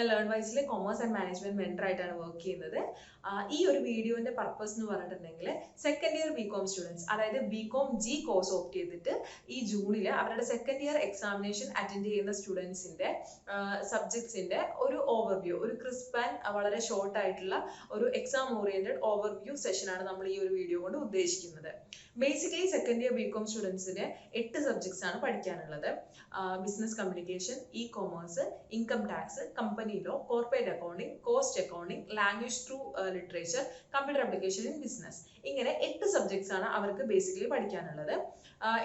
ഞാൻ ലേൺ വൈസിലെ commerce and management mentor ആയിട്ടാണ് വർക്ക് ചെയ്യുന്നത്. ഈ ഒരു വീഡിയോന്റെ പർപ്പസ് എന്ന് പറഞ്ഞിട്ടുണ്ടെങ്കിൽ second year B com students അതായത് B com G course opt ചെയ്തിട്ട് ഈ ജൂണിൽ അവരുടെ സെക്കൻഡ് ഇയർ എക്സാമിനേഷൻ അറ്റൻഡ് ചെയ്യുന്ന സ്റ്റുഡൻസിന്റെ സബ്ജക്ട്സിന്റെ ഒരു ഓവർവ്യൂ ഒരു ക്രിസ്പ് ആൻഡ് വളരെ ഷോർട്ട് ആയിട്ടുള്ള ഒരു എക്സാം ഓറിയന്റഡ് ഓവർവ്യൂ സെഷനാണ് നമ്മൾ ഈ ഒരു വീഡിയോ കൊണ്ട് ഉദ്ദേശിക്കുന്നത്. Basically second year B com സ്റ്റുഡൻസിന് എട്ട് സബ്ജക്ട്സ് ആണ് പഠിക്കാനുള്ളത്. Business communication E commerce income tax company law corporate accounting cost accounting language through literature computer application in business ഇങ്ങനെ എട്ട് സബ്ജക്ട്സ് ആണ് അവർക്ക് ബേസിക്കലി പഠിക്കാനുള്ളത്.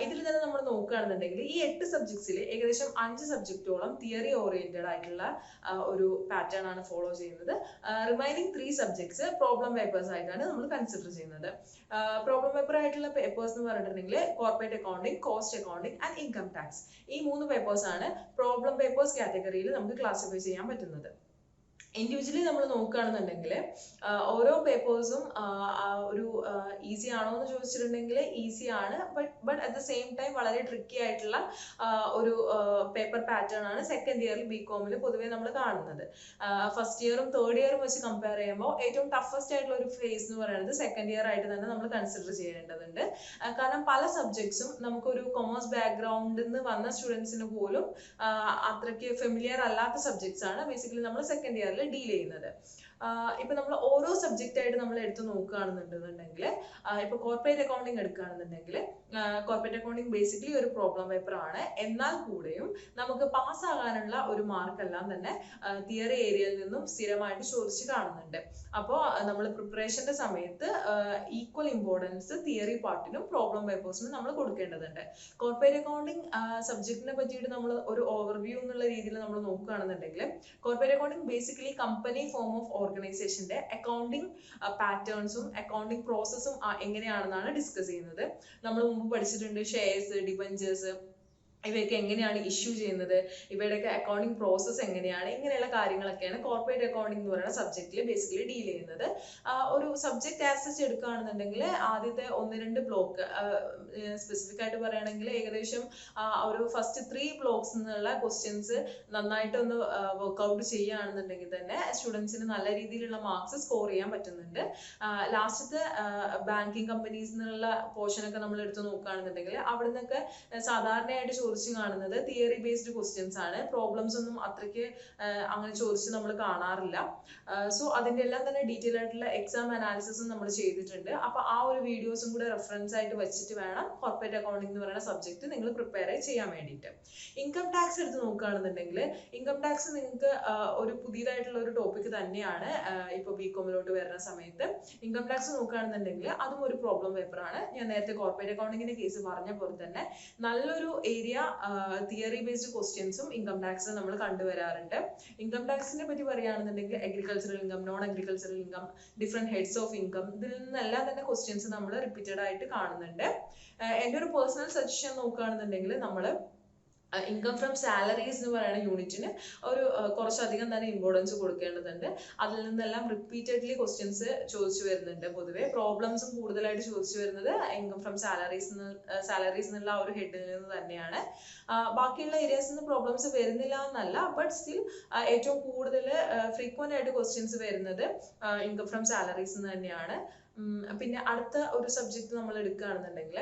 ഇതിൽ തന്നെ നമ്മൾ നോക്കുകയാണെന്നുണ്ടെങ്കിൽ ഈ എട്ട് സബ്ജക്ട്സിൽ ഏകദേശം അഞ്ച് സബ്ജക്റ്റോളം തിയറി ഓറിയന്റഡ് ആയിട്ടുള്ള ഒരു പാറ്റേൺ ആണ് ഫോളോ ചെയ്യുന്നത്. Remaining three subjects problem papers ആയിട്ടാണ് നമ്മൾ കൺസിഡർ ചെയ്യുന്നത്. പ്രോബ്ലം പേപ്പർ ആയിട്ടുള്ള പേപ്പേഴ്സ് എന്ന് പറഞ്ഞിട്ടുണ്ടെങ്കിൽ corporate accounting cost accounting and income tax ഈ മൂന്ന് പേപ്പേഴ്സ് ആണ് പ്രോബ്ലം പേപ്പേഴ്സ് കാറ്റഗറിയിൽ നമുക്ക് ക്ലാസിഫൈ ചെയ്യാൻ പറ്റുന്നത്. надо. ഇൻഡിവിജ്വലി നമ്മൾ നോക്കുകയാണെന്നുണ്ടെങ്കിൽ ഓരോ പേപ്പേഴ്സും ഒരു ഈസി ആണോ എന്ന് ചോദിച്ചിട്ടുണ്ടെങ്കിൽ ഈസി ആണ്. But but at the same time വളരെ ട്രിക്കി ആയിട്ടുള്ള ഒരു പേപ്പർ പാറ്റേൺ ആണ് സെക്കൻഡ് ഇയറിൽ ബി കോമിൽ പൊതുവേ നമ്മൾ കാണുന്നത്. ഫസ്റ്റ് ഇയറും തേർഡ് ഇയറും വെച്ച് കമ്പയർ ചെയ്യുമ്പോൾ ഏറ്റവും ടഫസ്റ്റ് ആയിട്ടുള്ള ഒരു ഫേസ് എന്ന് പറയുന്നത് സെക്കൻഡ് ഇയർ ആയിട്ട് തന്നെ നമ്മൾ കൺസിഡർ ചെയ്യേണ്ടതുണ്ട്. കാരണം പല സബ്ജക്ട്സും നമുക്കൊരു കൊമേഴ്സ് ബാക്ക്ഗ്രൗണ്ടിൽ നിന്ന് വന്ന സ്റ്റുഡൻസിന് പോലും അത്രയ്ക്ക് ഫെമിലിയർ അല്ലാത്ത സബ്ജക്ട്സ് ആണ്. ബേസിക്കലി നമ്മൾ സെക്കൻഡ് ഇയറിൽ ഡീൽ ചെയ്യുന്നത്. ഇപ്പൊ നമ്മൾ ഓരോ സബ്ജക്റ്റ് ആയിട്ട് നമ്മൾ എടുത്ത് നോക്കുകയാണെന്നുണ്ടെന്നുണ്ടെങ്കിൽ ഇപ്പൊ കോർപ്പറേറ്റ് അക്കൗണ്ടിങ് എടുക്കുകയാണെന്നുണ്ടെങ്കിൽ കോർപ്പറേറ്റ് അക്കൗണ്ടിങ് ബേസിക്കലി ഒരു പ്രോബ്ലം പേപ്പർ ആണ്. എന്നാൽ കൂടെയും നമുക്ക് പാസ് ആകാനുള്ള ഒരു മാർക്ക് എല്ലാം തന്നെ തിയറി ഏരിയയിൽ നിന്നും സ്ഥിരമായിട്ട് ചോദിച്ച് കാണുന്നുണ്ട്. അപ്പോൾ നമ്മൾ പ്രിപ്പറേഷന്റെ സമയത്ത് ഈക്വൽ ഇമ്പോർട്ടൻസ് തിയറി പാർട്ടിനും പ്രോബ്ലം പേപ്പേഴ്സിനും നമ്മൾ കൊടുക്കേണ്ടതുണ്ട്. കോർപ്പറേറ്റ് അക്കൗണ്ടിങ് സബ്ജക്റ്റിനെ പറ്റിയിട്ട് നമ്മൾ ഒരു ഓവർവ്യൂ എന്നുള്ള രീതിയിൽ നമ്മൾ നോക്കുകയാണെന്നുണ്ടെങ്കിൽ corporate accounting basically company form of ഓർഗനൈസേഷന്റെ അക്കൗണ്ടിങ് പാറ്റേൺസും അക്കൗണ്ടിങ് പ്രോസസ്സും എങ്ങനെയാണെന്നാണ് ഡിസ്കസ് ചെയ്യുന്നത്. നമ്മൾ മുമ്പ് പഠിച്ചിട്ടുണ്ട് ഷെയർസ് ഡിബഞ്ചേഴ്സ് ഇവയൊക്കെ എങ്ങനെയാണ് ഇഷ്യൂ ചെയ്യുന്നത്? ഇവയുടെയൊക്കെ അക്കൗണ്ടിങ് പ്രോസസ്സ് എങ്ങനെയാണ്? ഇങ്ങനെയുള്ള കാര്യങ്ങളൊക്കെയാണ് കോർപ്പറേറ്റ് അക്കൗണ്ടിംഗ് എന്ന് പറയുന്ന സബ്ജക്റ്റിൽ ബേസിക്കലി ഡീൽ ചെയ്യുന്നത്. ഒരു സബ്ജക്ട് ആസസ് എടുക്കുകയാണെന്നുണ്ടെങ്കിൽ ആദ്യത്തെ ഒന്ന് രണ്ട് ബ്ലോക്ക് സ്പെസിഫിക് ആയിട്ട് പറയുകയാണെങ്കിൽ ഏകദേശം ഒരു ഫസ്റ്റ് ത്രീ ബ്ലോക്സ് എന്നുള്ള ക്വസ്റ്റ്യൻസ് നന്നായിട്ട് ഒന്ന് വർക്ക്ഔട്ട് ചെയ്യുകയാണെന്നുണ്ടെങ്കിൽ തന്നെ സ്റ്റുഡൻസിന് നല്ല രീതിയിലുള്ള മാർക്സ് സ്കോർ ചെയ്യാൻ പറ്റുന്നുണ്ട്. ലാസ്റ്റത്തെ ബാങ്കിങ് കമ്പനീസ് എന്നുള്ള പോർഷനൊക്കെ നമ്മൾ എടുത്ത് നോക്കുകയാണെന്നുണ്ടെങ്കിൽ അവിടെ നിന്നൊക്കെ സാധാരണയായിട്ട് കാണുന്നത് തിയറി ബേസ്ഡ് ക്വസ്റ്റ്യൻസ് ആണ്. പ്രോബ്ലംസ് ഒന്നും അത്രയ്ക്ക് അങ്ങനെ ചോദിച്ച് നമ്മൾ കാണാറില്ല. സോ അതിന്റെ എല്ലാം തന്നെ ഡീറ്റെയിൽ ആയിട്ടുള്ള എക്സാം അനാലിസിസും നമ്മൾ ചെയ്തിട്ടുണ്ട്. അപ്പൊ ആ ഒരു വീഡിയോസും കൂടെ റെഫറൻസ് ആയിട്ട് വെച്ചിട്ട് വേണം കോർപ്പറേറ്റ് അക്കൗണ്ടിംഗ് എന്ന് പറയുന്ന സബ്ജക്ട് നിങ്ങൾ പ്രിപ്പയർ ചെയ്യാൻ വേണ്ടിയിട്ട്. ഇൻകം ടാക്സ് എടുത്ത് നോക്കുകയാണെന്നുണ്ടെങ്കിൽ ഇൻകം ടാക്സ് നിങ്ങൾക്ക് ഒരു പുതിയതായിട്ടുള്ള ഒരു ടോപ്പിക് തന്നെയാണ് ഇപ്പൊ ബി കോമിലോട്ട് വരുന്ന സമയത്ത്. ഇൻകം ടാക്സ് നോക്കുകയാണെന്നുണ്ടെങ്കിൽ അതും ഒരു പ്രോബ്ലം പേപ്പറാണ് ഞാൻ നേരത്തെ കോർപ്പറേറ്റ് അക്കൗണ്ടിങ്ങിന്റെ കേസ് പറഞ്ഞ പോലെ തന്നെ നല്ലൊരു ഏരിയ തിയറി ബേസ്ഡ് ക്വസ്റ്റ്യൻസും ഇൻകം ടാക്സ് നമ്മൾ കണ്ടുവരാറുണ്ട്. ഇൻകം ടാക്സിനെ പറ്റി പറയുകയാണെന്നുണ്ടെങ്കിൽ agricultural income non agricultural income different heads of income ഇതിൽ നിന്നെല്ലാം തന്നെ ക്വസ്റ്റ്യൻസ് നമ്മൾ റിപ്പീറ്റഡ് ആയിട്ട് കാണുന്നുണ്ട്. എന്റെ ഒരു പേഴ്സണൽ സജഷൻ നോക്കുകയാണെന്നുണ്ടെങ്കിൽ നമ്മൾ ഇൻകം ഫ്രം സാലറീസ് എന്ന് പറയുന്ന യൂണിറ്റിന് ഒരു കുറച്ചധികം തന്നെ ഇമ്പോർട്ടൻസ് കൊടുക്കേണ്ടതുണ്ട്. അതിൽ നിന്നെല്ലാം റിപ്പീറ്റഡ്ലി ക്വസ്റ്റ്യൻസ് ചോദിച്ചു വരുന്നുണ്ട് പൊതുവെ. പ്രോബ്ലംസും കൂടുതലായിട്ട് ചോദിച്ചു വരുന്നത് ഇൻകം ഫ്രം സാലറീസ് സാലറീസ് എന്നുള്ള ഒരു ഹെഡിൽ നിന്ന് തന്നെയാണ്. ബാക്കിയുള്ള ഏരിയാസിൽ നിന്ന് പ്രോബ്ലംസ് വരുന്നില്ല എന്നല്ല ബട്ട് സ്റ്റിൽ ഏറ്റവും കൂടുതൽ ഫ്രീക്വന്റ് ആയിട്ട് ക്വസ്റ്റ്യൻസ് വരുന്നത് ഇൻകം ഫ്രം സാലറീസ് തന്നെയാണ്. പിന്നെ അടുത്ത ഒരു സബ്ജക്ട് നമ്മൾ എടുക്കുകയാണെന്നുണ്ടെങ്കിൽ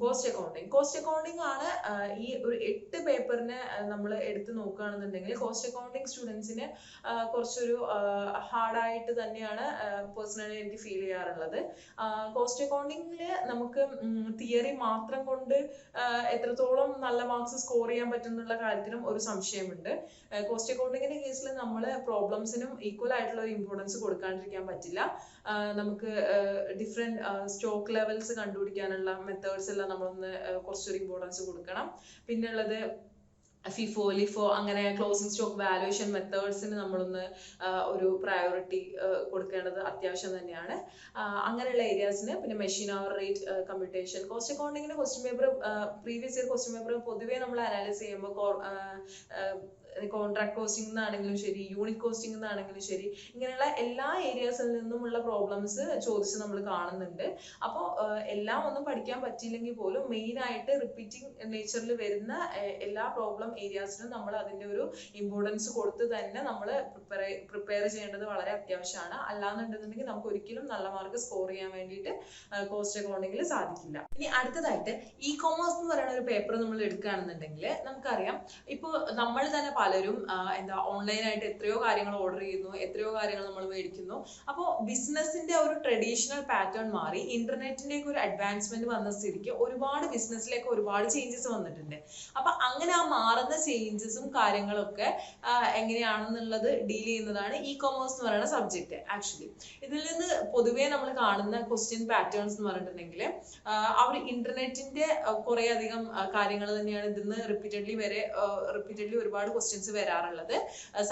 കോസ്റ്റ് അക്കൗണ്ടിങ് കോസ്റ്റ് അക്കൗണ്ടിങ് ആണ് ഈ ഒരു എട്ട് പേപ്പറിനെ നമ്മൾ എടുത്ത് നോക്കുകയാണെന്നുണ്ടെങ്കിൽ കോസ്റ്റ് അക്കൗണ്ടിങ് സ്റ്റുഡൻസിന് കുറച്ചൊരു ഹാർഡായിട്ട് തന്നെയാണ് പേഴ്സണലി എനിക്ക് ഫീൽ ചെയ്യാറുള്ളത്. കോസ്റ്റ് അക്കൗണ്ടിങ്ങിൽ നമുക്ക് തിയറി മാത്രം കൊണ്ട് എത്രത്തോളം നല്ല മാർക്സ് സ്കോർ ചെയ്യാൻ പറ്റുന്നുള്ള കാര്യത്തിലും ഒരു സംശയമുണ്ട്. കോസ്റ്റ് അക്കൗണ്ടിങ്ങിന്റെ കേസിൽ നമ്മൾ പ്രോബ്ലംസിനും ഈക്വൽ ആയിട്ടുള്ള ഒരു ഇമ്പോർട്ടൻസ് കൊടുക്കാണ്ടിരിക്കാൻ പറ്റില്ല. നമുക്ക് ഡിഫറെന്റ് സ്റ്റോക്ക് ലെവൽസ് കണ്ടുപിടിക്കാനുള്ള മെത്തേഡ്സ് എല്ലാം നമ്മളൊന്ന് കുറച്ചൊരു ഇമ്പോർട്ടൻസ് കൊടുക്കണം. പിന്നെ ഉള്ളത് ഫിഫോ ലിഫോ അങ്ങനെ ക്ലോസിംഗ് സ്റ്റോക്ക് വാലുവേഷൻ മെത്തേഡ്സിന് നമ്മളൊന്ന് ഒരു പ്രയോറിറ്റി കൊടുക്കേണ്ടത് അത്യാവശ്യം തന്നെയാണ്. അങ്ങനെയുള്ള ഏരിയാസിന് പിന്നെ machine hour rate computation cost അക്കൗണ്ടിങ്ങിന് question paper previous year question paper പൊതുവേ നമ്മൾ അനാലിസ് ചെയ്യുമ്പോൾ കോൺട്രാക്ട് കോസ്റ്റിംഗ് എന്നാണെങ്കിലും ശരി യൂണിറ്റ് കോസ്റ്റിംഗ് എന്നാണെങ്കിലും ശരി ഇങ്ങനെയുള്ള എല്ലാ ഏരിയാസിൽ നിന്നുമുള്ള പ്രോബ്ലംസ് ചോദിച്ച് നമ്മൾ കാണുന്നുണ്ട്. അപ്പോൾ എല്ലാം ഒന്നും പഠിക്കാൻ പറ്റിയില്ലെങ്കിൽ പോലും മെയിൻ ആയിട്ട് റിപ്പീറ്റിംഗ് നേച്ചറിൽ വരുന്ന എല്ലാ പ്രോബ്ലം ഏരിയാസിനും നമ്മൾ അതിന്റെ ഒരു ഇമ്പോർട്ടൻസ് കൊടുത്ത് തന്നെ നമ്മൾ പ്രിപ്പയർ പ്രിപ്പയർ ചെയ്യേണ്ടത് വളരെ അത്യാവശ്യമാണ്. അല്ലാന്നുണ്ടെന്നുണ്ടെങ്കിൽ നമുക്ക് ഒരിക്കലും നല്ല മാർക്ക് സ്കോർ ചെയ്യാൻ വേണ്ടിയിട്ട് കോസ്റ്റ് അക്കൗണ്ടിങ്ങിൽ സാധിക്കില്ല. ഇനി അടുത്തതായിട്ട് ഇ കോമേഴ്സ് എന്ന് പറയുന്ന ഒരു പേപ്പർ നമ്മൾ എടുക്കുകയാണെന്നുണ്ടെങ്കിൽ നമുക്കറിയാം ഇപ്പോൾ നമ്മൾ തന്നെ പലരും എന്താ ഓൺലൈനായിട്ട് എത്രയോ കാര്യങ്ങൾ ഓർഡർ ചെയ്യുന്നു എത്രയോ കാര്യങ്ങൾ നമ്മൾ മേടിക്കുന്നു. അപ്പോൾ ബിസിനസിന്റെ ഒരു ട്രഡീഷണൽ പാറ്റേൺ മാറി ഇന്റർനെറ്റിന്റെ ഒക്കെ ഒരു അഡ്വാൻസ്മെന്റ് വന്ന സ്ഥിതിക്ക് ഒരുപാട് ബിസിനസ്സിലേക്ക് ഒരുപാട് ചേഞ്ചസ് വന്നിട്ടുണ്ട്. അപ്പൊ അങ്ങനെ ആ മാറുന്ന ചേഞ്ചസും കാര്യങ്ങളൊക്കെ എങ്ങനെയാണെന്നുള്ളത് ഡീൽ ചെയ്യുന്നതാണ് ഇ കൊമേഴ്സ് എന്ന് പറയുന്ന സബ്ജക്റ്റ് ആക്ച്വലി ഇതിൽ നിന്ന് പൊതുവേ നമ്മൾ കാണുന്ന ക്വസ്റ്റ്യൻ പാറ്റേൺസ് എന്ന് പറഞ്ഞിട്ടുണ്ടെങ്കിൽ അവർ ഇന്റർനെറ്റിന്റെ കുറെ അധികം കാര്യങ്ങൾ തന്നെയാണ് ഇതിന്ന് റിപ്പീറ്റഡ്ലി വരെ റിപ്പീറ്റഡ്ലി ഒരുപാട് ക്വസ്റ്റ്യൻസ് വരാറുള്ളത്.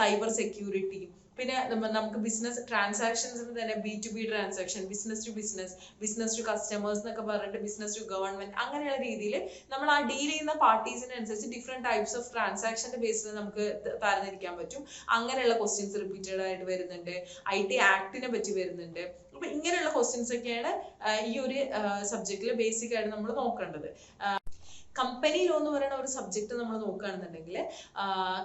സൈബർ സെക്യൂരിറ്റി പിന്നെ നമുക്ക് ബിസിനസ് ട്രാൻസാക്ഷൻസ് തന്നെ B to B transaction business to business business to customers എന്നൊക്കെ പറഞ്ഞിട്ട് ബിസിനസ് ടു ഗവൺമെന്റ് അങ്ങനെയുള്ള രീതിയിൽ നമ്മൾ ആ ഡീൽ ചെയ്യുന്ന പാർട്ടീസിനനുസരിച്ച് ഡിഫറെന്റ് ടൈപ്സ് ഓഫ് ട്രാൻസാക്ഷന്റെ ബേസിൽ നമുക്ക് തരംതിരിക്കാൻ പറ്റും. അങ്ങനെയുള്ള ക്വസ്റ്റ്യൻസ് റിപ്പീറ്റഡ് ആയിട്ട് വരുന്നുണ്ട്. ഐ ടി ആക്ടിനെ പറ്റി വരുന്നുണ്ട്. അപ്പൊ ഇങ്ങനെയുള്ള ക്വസ്റ്റ്യൻസ് ഒക്കെയാണ് ഈ ഒരു സബ്ജക്റ്റിൽ ബേസിക് ആയിട്ട് നമ്മൾ നോക്കേണ്ടത്. കമ്പനി ലോ എന്ന് പറയുന്ന ഒരു സബ്ജക്ട് നമ്മൾ നോക്കുകയാണെന്നുണ്ടെങ്കിൽ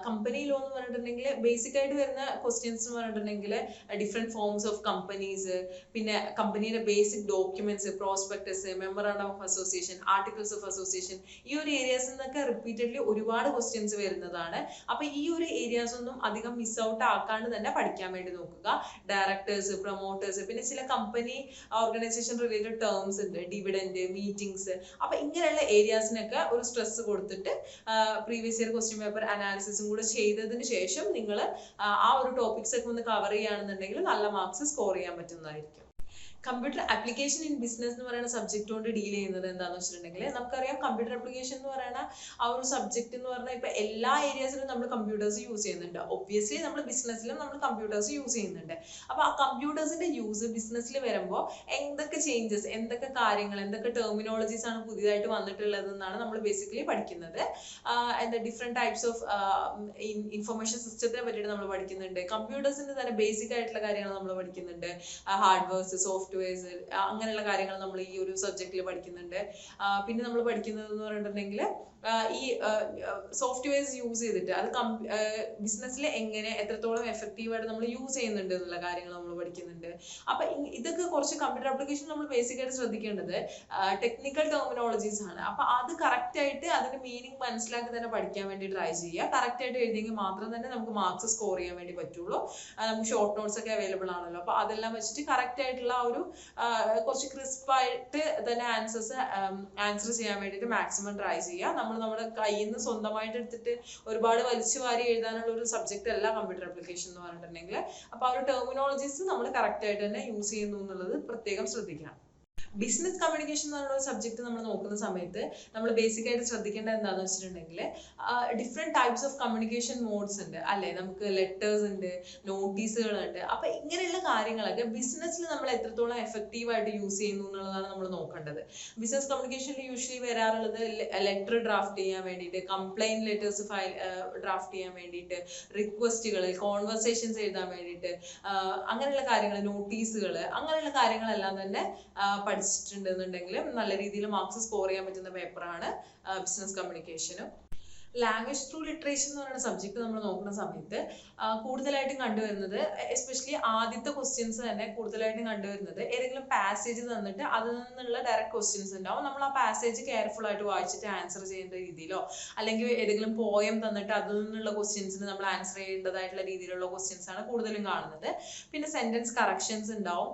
കമ്പനി ലോ എന്ന് പറഞ്ഞിട്ടുണ്ടെങ്കിൽ ബേസിക് ആയിട്ട് വരുന്ന ക്വസ്റ്റ്യൻസ് എന്ന് പറഞ്ഞിട്ടുണ്ടെങ്കിൽ ഡിഫറെന്റ് ഫോംസ് ഓഫ് കമ്പനീസ് പിന്നെ കമ്പനിയുടെ basic documents prospectus memorandum of association articles of association ഈ ഒരു ഏരിയാസിൽ നിന്നൊക്കെ റിപ്പീറ്റഡ്ലി ഒരുപാട് ക്വസ്റ്റ്യൻസ് വരുന്നതാണ്. അപ്പൊ ഈ ഒരു ഏരിയാസ് ഒന്നും അധികം മിസ് ഔട്ട് ആക്കാണ്ട് തന്നെ പഠിക്കാൻ വേണ്ടി നോക്കുക. ഡയറക്ടേഴ്സ് പ്രൊമോട്ടേഴ്സ് പിന്നെ ചില കമ്പനി ഓർഗനൈസേഷൻ റിലേറ്റഡ് ടേംസ് ഉണ്ട് ഡിവിഡൻഡ് മീറ്റിംഗ്സ് അപ്പൊ ഇങ്ങനെയുള്ള ഏരിയാസിനൊക്കെ ഒരു സ്ട്രെസ് കൊടുത്തിട്ട് പ്രീവിയസ് ഇയർ ക്വസ്റ്റ്യൻ പേപ്പർ അനാലിസിസും കൂടെ ചെയ്തതിന് ശേഷം നിങ്ങൾ ആ ഒരു ടോപ്പിക്സ് ഒക്കെ ഒന്ന് കവർ ചെയ്യുകയാണെന്നുണ്ടെങ്കിൽ നല്ല മാർക്സ് സ്കോർ ചെയ്യാൻ പറ്റുന്നതായിരിക്കും. കമ്പ്യൂട്ടർ ആപ്ലിക്കേഷൻ ഇൻ ബിസിനസ് എന്ന് പറയുന്ന സബ്ജക്റ്റ് കൊണ്ട് ഡീൽ ചെയ്യുന്നത് എന്താണെന്ന് വെച്ചിട്ടുണ്ടെങ്കിൽ നമുക്കറിയാം കമ്പ്യൂട്ടർ ആപ്ലിക്കേഷൻ എന്ന് പറയുന്ന ആ ഒരു സബ്ജക്റ്റ് എന്ന് പറഞ്ഞാൽ ഇപ്പൊ എല്ലാ ഏരിയാസിലും നമ്മൾ കമ്പ്യൂട്ടേഴ്സ് യൂസ് ചെയ്യുന്നുണ്ട്. ഒബ്വിയസ്ലി നമ്മൾ ബിസിനസ്സിലും നമ്മൾ കമ്പ്യൂട്ടേഴ്സ് യൂസ് ചെയ്യുന്നുണ്ട്. അപ്പോൾ ആ കമ്പ്യൂട്ടേഴ്സിന്റെ യൂസ് ബിസിനസ്സിൽ വരുമ്പോൾ എന്തൊക്കെ ചേഞ്ചസ് എന്തൊക്കെ കാര്യങ്ങൾ എന്തൊക്കെ ടെർമിനോളജീസ് ആണ് പുതിയതായിട്ട് വന്നിട്ടുള്ളത് എന്നാണ് നമ്മൾ ബേസിക്കലി പഠിക്കുന്നത്. എന്താ ഡിഫറെന്റ് ടൈപ്സ് ഓഫ് ഇൻഫർമേഷൻ സിസ്റ്റത്തിനെ പറ്റിയിട്ട് നമ്മൾ പഠിക്കുന്നുണ്ട്. കമ്പ്യൂട്ടേഴ്സിന്റെ തന്നെ ബേസിക് ആയിട്ടുള്ള കാര്യങ്ങൾ നമ്മൾ പഠിക്കുന്നുണ്ട്. ഹാർഡ്വെയർസ് സോഫ്റ്റ്വെയർസ് അങ്ങനെയുള്ള കാര്യങ്ങൾ നമ്മൾ ഈ ഒരു സബ്ജക്റ്റിൽ പഠിക്കുന്നുണ്ട്. പിന്നെ നമ്മൾ പഠിക്കുന്നത് എന്ന് പറഞ്ഞിട്ടുണ്ടെങ്കിൽ ഈ സോഫ്റ്റ്വെയർസ് യൂസ് ചെയ്തിട്ട് അത് ബിസിനസ്സിൽ എങ്ങനെ എത്രത്തോളം എഫക്റ്റീവായിട്ട് നമ്മൾ യൂസ് ചെയ്യുന്നുണ്ട് എന്നുള്ള കാര്യങ്ങൾ നമ്മൾ പഠിക്കുന്നുണ്ട്. അപ്പൊ ഇതൊക്കെ കുറച്ച് കമ്പ്യൂട്ടർ ആപ്ലിക്കേഷൻ നമ്മൾ ബേസിക്കായിട്ട് ശ്രദ്ധിക്കേണ്ടത് ടെക്നിക്കൽ ടെർമിനോളജീസ് ആണ്. അപ്പൊ അത് കറക്റ്റ് ആയിട്ട് അതിന്റെ മീനിങ് മനസ്സിലാക്കി തന്നെ പഠിക്കാൻ വേണ്ടി ട്രൈ ചെയ്യുക. കറക്റ്റ് ആയിട്ട് എഴുതിയെങ്കിൽ മാത്രം തന്നെ നമുക്ക് മാർക്സ് സ്കോർ ചെയ്യാൻ വേണ്ടി പറ്റുള്ളൂ. നമുക്ക് ഷോർട്ട് നോട്ട്സ് ഒക്കെ അവൈലബിൾ ആണല്ലോ. അപ്പൊ അതെല്ലാം വെച്ചിട്ട് കറക്റ്റ് ആയിട്ടുള്ള ആ ഒരു കുറച്ച് ക്രിസ്പ് ആയിട്ട് തന്നെ ആൻസേഴ്സ് ആൻസർ ചെയ്യാൻ വേണ്ടിയിട്ട് മാക്സിമം ട്രൈ ചെയ്യുക. നമ്മൾ നമ്മുടെ കയ്യിൽ നിന്ന് സ്വന്തമായിട്ട് എടുത്തിട്ട് ഒരുപാട് വലിച്ചു വാരി എഴുതാനുള്ള ഒരു സബ്ജക്റ്റ് അല്ല കമ്പ്യൂട്ടർ അപ്ലിക്കേഷൻ എന്ന് പറഞ്ഞിട്ടുണ്ടെങ്കിൽ. അപ്പോൾ ആ ഒരു ടെർമിനോളജീസ് നമ്മൾ കറക്റ്റ് ആയിട്ട് തന്നെ യൂസ് ചെയ്യുന്നു എന്നുള്ളത് പ്രത്യേകം ശ്രദ്ധിക്കണം. ബിസിനസ് കമ്മ്യൂണിക്കേഷൻ എന്ന് പറയുന്ന സബ്ജക്ട് നമ്മൾ നോക്കുന്ന സമയത്ത് നമ്മൾ ബേസിക് ആയിട്ട് ശ്രദ്ധിക്കേണ്ടത് എന്താണെന്ന് വെച്ചിട്ടുണ്ടെങ്കിൽ different types of communication modes ഉണ്ട്. അല്ലെ? നമുക്ക് ലെറ്റേഴ്സ് ഉണ്ട് നോട്ടീസുകൾ ഉണ്ട് അപ്പൊ ഇങ്ങനെയുള്ള കാര്യങ്ങളൊക്കെ ബിസിനസ്സിൽ നമ്മൾ എത്രത്തോളം എഫക്റ്റീവ് ആയിട്ട് യൂസ് ചെയ്യുന്നു എന്നുള്ളതാണ് നമ്മൾ നോക്കേണ്ടത്. ബിസിനസ് കമ്മ്യൂണിക്കേഷനിൽ യൂഷ്വലി വരാറുള്ളത് ലെറ്റർ ഡ്രാഫ്റ്റ് ചെയ്യാൻ വേണ്ടിയിട്ട് കംപ്ലൈന്റ് ലെറ്റേഴ്സ് ഫയൽ ഡ്രാഫ്റ്റ് ചെയ്യാൻ വേണ്ടിയിട്ട് റിക്വസ്റ്റുകൾ കോൺവെർസേഷൻസ് എഴുതാൻ വേണ്ടിയിട്ട് അങ്ങനെയുള്ള കാര്യങ്ങൾ നോട്ടീസുകൾ അങ്ങനെയുള്ള കാര്യങ്ങളെല്ലാം തന്നെ ആഹ് പഠിച്ചിട്ടുണ്ടെന്നുണ്ടെങ്കിൽ നല്ല രീതിയിൽ മാർക്സ് സ്കോർ ചെയ്യാൻ പറ്റുന്ന പേപ്പറാണ് ബിസിനസ് കമ്മ്യൂണിക്കേഷനും ലാംഗ്വേജ് ത്രൂ ലിറ്ററേച്ചർ എന്ന് പറയുന്ന സബ്ജക്ട് നമ്മൾ നോക്കുന്ന സമയത്ത് കൂടുതലായിട്ടും കണ്ടുവരുന്നത് എസ്പെഷ്യലി ആദ്യത്തെ ക്വസ്റ്റ്യൻസ് തന്നെ കൂടുതലായിട്ടും കണ്ടുവരുന്നത് ഏതെങ്കിലും പാസേജ് തന്നിട്ട് അതിൽ നിന്നുള്ള ഡയറക്റ്റ് ക്വസ്റ്റ്യൻസ് ഉണ്ടാവും. നമ്മൾ ആ പാസേജ് കെയർഫുൾ ആയിട്ട് വായിച്ചിട്ട് ആൻസർ ചെയ്യേണ്ട രീതിയിലോ അല്ലെങ്കിൽ ഏതെങ്കിലും പോയം തന്നിട്ട് അതിൽ നിന്നുള്ള ക്വസ്റ്റ്യൻസിന് നമ്മൾ ആൻസർ ചെയ്യേണ്ടതായിട്ടുള്ള രീതിയിലുള്ള ക്വസ്റ്റ്യൻസ് ആണ് കൂടുതലും കാണുന്നത്. പിന്നെ സെന്റൻസ് കറക്ഷൻസ് ഉണ്ടാവും.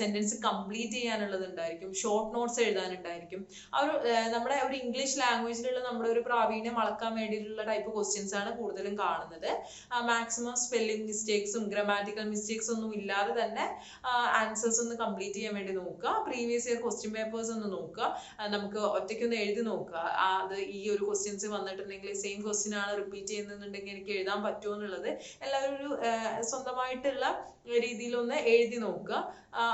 സെന്റൻസ് കംപ്ലീറ്റ് ചെയ്യാനുള്ളത് ഉണ്ടായിരിക്കും. ഷോർട്ട് നോട്ട്സ് എഴുതാനുണ്ടായിരിക്കും. ആ ഒരു നമ്മുടെ ഒരു ഇംഗ്ലീഷ് ലാംഗ്വേജിലുള്ള നമ്മുടെ ഒരു പ്രാവീണ്യം അളക്കാൻ വേണ്ടിയിട്ടുള്ള ടൈപ്പ് ക്വസ്റ്റ്യൻസ് ആണ് കൂടുതലും കാണുന്നത്. മാക്സിമം സ്പെല്ലിംഗ് മിസ്റ്റേക്സും ഗ്രാമാറ്റിക്കൽ മിസ്റ്റേക്സ് ഒന്നും ഇല്ലാതെ തന്നെ ആൻസേഴ്സ് ഒന്ന് കംപ്ലീറ്റ് ചെയ്യാൻ വേണ്ടി നോക്കുക. പ്രീവിയസ് ഇയർ ക്വസ്റ്റ്യൻ പേപ്പേഴ്സ് ഒന്ന് നോക്കുക. നമുക്ക് ഒറ്റയ്ക്കൊന്ന് എഴുതി നോക്കുക. അത് ഈ ഒരു ക്വസ്റ്റ്യൻസ് വന്നിട്ടുണ്ടെങ്കിൽ സെയിം ക്വസ്റ്റ്യൻ ആണ് റിപ്പീറ്റ് ചെയ്യുന്നുണ്ടെങ്കിൽ എനിക്ക് എഴുതാൻ പറ്റുമോ എന്നുള്ളത് എല്ലാവരും ഒരു സ്വന്തമായിട്ടുള്ള രീതിയിലൊന്ന് എഴുതി നോക്കുക.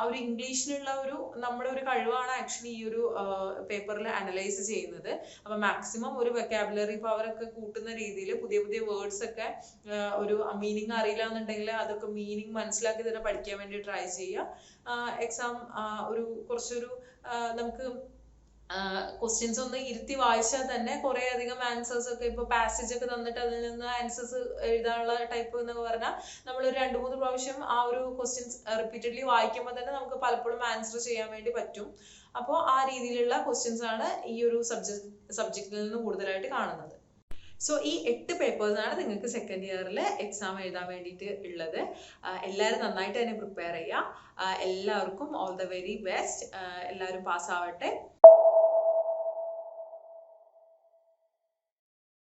ഒരു ഇംഗ്ലീഷിലുള്ള ഒരു നമ്മുടെ ഒരു കഴിവാണ് ആക്ച്വലി ഈ ഒരു പേപ്പറിൽ അനലൈസ് ചെയ്യുന്നത്. അപ്പൊ മാക്സിമം ഒരു വെക്കാബുലറി പവർ ഒക്കെ കൂട്ടുന്ന രീതിയിൽ പുതിയ പുതിയ വേർഡ്സ് ഒക്കെ ഒരു മീനിങ് അറിയില്ല എന്നുണ്ടെങ്കിൽ അതൊക്കെ മീനിങ് മനസ്സിലാക്കി തന്നെ പഠിക്കാൻ വേണ്ടി ട്രൈ ചെയ്യുക. എക്സാം ഒരു കുറച്ചൊരു നമുക്ക് ക്വസ്റ്റ്യൻസ് ഒന്ന് ഇരുത്തി വായിച്ചാൽ തന്നെ കുറെ അധികം ആൻസേഴ്സ് ഒക്കെ ഇപ്പൊ പാസേജ് ഒക്കെ തന്നിട്ട് അതിൽ നിന്ന് ആൻസേഴ്സ് എഴുതാനുള്ള ടൈപ്പ് എന്ന് പറഞ്ഞാൽ നമ്മൾ ഒരു രണ്ട് മൂന്ന് പ്രാവശ്യം ആ ഒരു ക്വസ്റ്റ്യൻസ് റിപ്പീറ്റഡ്ലി വായിക്കുമ്പോൾ തന്നെ നമുക്ക് പലപ്പോഴും ആൻസർ ചെയ്യാൻ വേണ്ടി പറ്റും. അപ്പോൾ ആ രീതിയിലുള്ള ക്വസ്റ്റ്യൻസ് ആണ് ഈ ഒരു സബ്ജക്ട് സബ്ജക്റ്റിൽ നിന്ന് കൂടുതലായിട്ട് കാണുന്നത്. സോ ഈ എട്ട് പേപ്പേഴ്സാണ് നിങ്ങൾക്ക് സെക്കൻഡ് ഇയറിൽ എക്സാം എഴുതാൻ വേണ്ടിയിട്ട് ഉള്ളത്. എല്ലാവരും നന്നായിട്ട് തന്നെ പ്രിപ്പയർ ചെയ്യുക എല്ലാവർക്കും ഓൾ ദ വെരി ബെസ്റ്റ് എല്ലാവരും പാസ്സാവട്ടെ